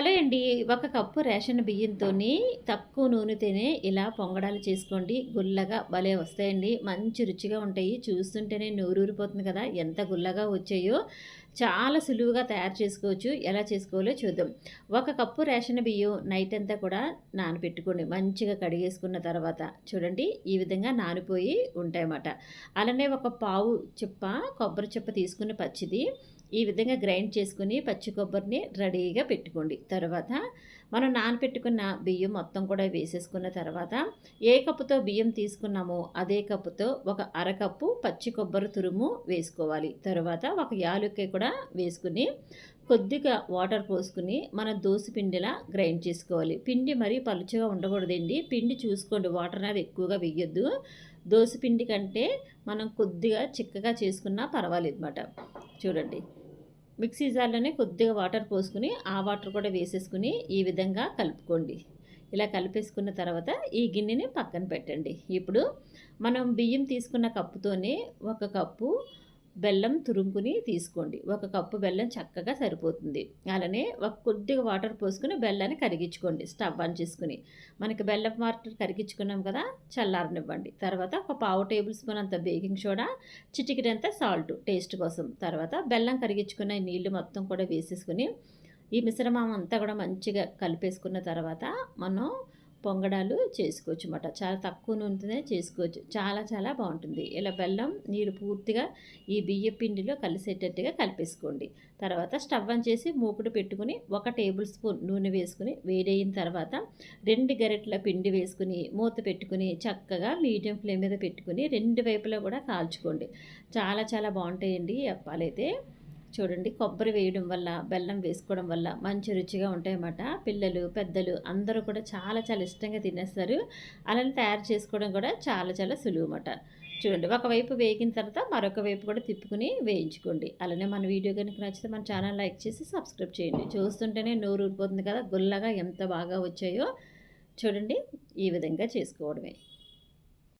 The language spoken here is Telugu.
హలో అండి. ఒక కప్పు రేషన్ బియ్యంతో తక్కువ నూనెతోనే ఇలా పొంగడాలు చేసుకోండి. గుల్లగా భలే వస్తాయండి. మంచి రుచిగా ఉంటాయి. చూస్తుంటేనే నూరూరిపోతుంది కదా. ఎంత గుల్లగా వచ్చాయో చాలా సులువుగా తయారు చేసుకోవచ్చు. ఎలా చేసుకోవాలో చూద్దాం. ఒక కప్పు రేషన్ బియ్యం నైట్ అంతా కూడా నానబెట్టుకోండి మంచిగా కడిగేసుకున్న తర్వాత చూడండి. ఈ విధంగా నానిపోయి ఉంటాయన్నమాట. అలానే ఒక పావు చెప్ప కొబ్బరి చెప్ప తీసుకుని పచ్చిది. ఈ విధంగా గ్రైండ్ చేసుకుని పచ్చి కొబ్బరిని రెడీగా పెట్టుకోండి. తర్వాత మనం నానపెట్టుకున్న బియ్యం మొత్తం కూడా వేసేసుకున్న తర్వాత ఏ కప్పుతో బియ్యం తీసుకున్నామో అదే కప్పుతో ఒక అరకప్పు పచ్చి కొబ్బరి తురుము వేసుకోవాలి. తర్వాత ఒక యాలుక్కాయ కూడా వేసుకుని కొద్దిగా వాటర్ పోసుకుని మన దోశ పిండిలా గ్రైండ్ చేసుకోవాలి. పిండి మరీ పలుచగా ఉండకూడదండి. పిండి చూసుకోండి వాటర్ అనేది ఎక్కువగా వేయొద్దు. దోశ పిండి కంటే మనం కొద్దిగా చిక్కగా చేసుకున్నా పర్వాలేదు అనమాట చూడండి. మిక్సీ జార్లోనే కొద్దిగా వాటర్ పోసుకుని ఆ వాటర్ కూడా వేసేసుకుని ఈ విధంగా కలుపుకోండి. ఇలా కలిపేసుకున్న తర్వాత ఈ గిన్నెని పక్కన పెట్టండి. ఇప్పుడు మనం బియ్యం తీసుకున్న కప్పుతోనే ఒక కప్పు బెల్లం తురుముకుని తీసుకోండి. ఒక కప్పు బెల్లం చక్కగా సరిపోతుంది. అలానే ఒక కొద్దిగా వాటర్ పోసుకుని బెల్లాన్ని కరిగించుకోండి. స్టవ్ ఆన్ చేసుకుని. మనకి బెల్లం వాటర్ కరిగించుకున్నాం కదా చల్లారనివ్వండి. తర్వాత ఒక పావు టేబుల్ స్పూన్ అంత బేకింగ్ సోడా చిటికిడంత సాల్ట్ టేస్ట్ కోసం. తర్వాత బెల్లం కరిగించుకున్న నీళ్ళు మొత్తం కూడా వేసేసుకుని ఈ మిశ్రమం అంతా కూడా మంచిగా కలిపేసుకున్న తర్వాత మనం పొంగడాలు చేసుకోవచ్చు అన్నమాట చాలా తక్కువ నూనెతోనే చేసుకోవచ్చు. చాలా చాలా బాగుంటుంది. ఇలా బెల్లం నీరు పూర్తిగా ఈ బియ్య పిండిలో కలిసేటట్టుగా కలిపేసుకోండి. తర్వాత స్టవ్ ఆన్ చేసి మూకుడు పెట్టుకుని ఒక టేబుల్ స్పూన్ నూనె వేసుకుని వేడైన తర్వాత రెండు గరిటెల పిండి వేసుకుని మూత పెట్టుకుని చక్కగా మీడియం ఫ్లేమ్ మీద పెట్టుకుని రెండు వైపులా కూడా కాల్చుకోండి. చాలా చాలా బాగుంటాయండి అప్పాలైతే. చూడండి కొబ్బరి వేయడం వల్ల బెల్లం వేసుకోవడం వల్ల మంచి రుచిగా ఉంటాయన్నమాట. పిల్లలు పెద్దలు అందరూ కూడా చాలా చాలా ఇష్టంగా తినేస్తారు. అలానే తయారు చేసుకోవడం కూడా చాలా చాలా సులువు అన్నమాట చూడండి ఒకవైపు వేగిన తర్వాత మరొక వైపు కూడా తిప్పుకుని వేయించుకోండి. అలానే మన వీడియో కనుక నచ్చితే మన ఛానల్ లైక్ చేసి సబ్స్క్రైబ్ చేయండి. చూస్తుంటేనే నోరు ఊరిపోతుంది కదా గుల్లగా ఎంత బాగా వచ్చాయో చూడండి ఈ విధంగా చేసుకోవడమే.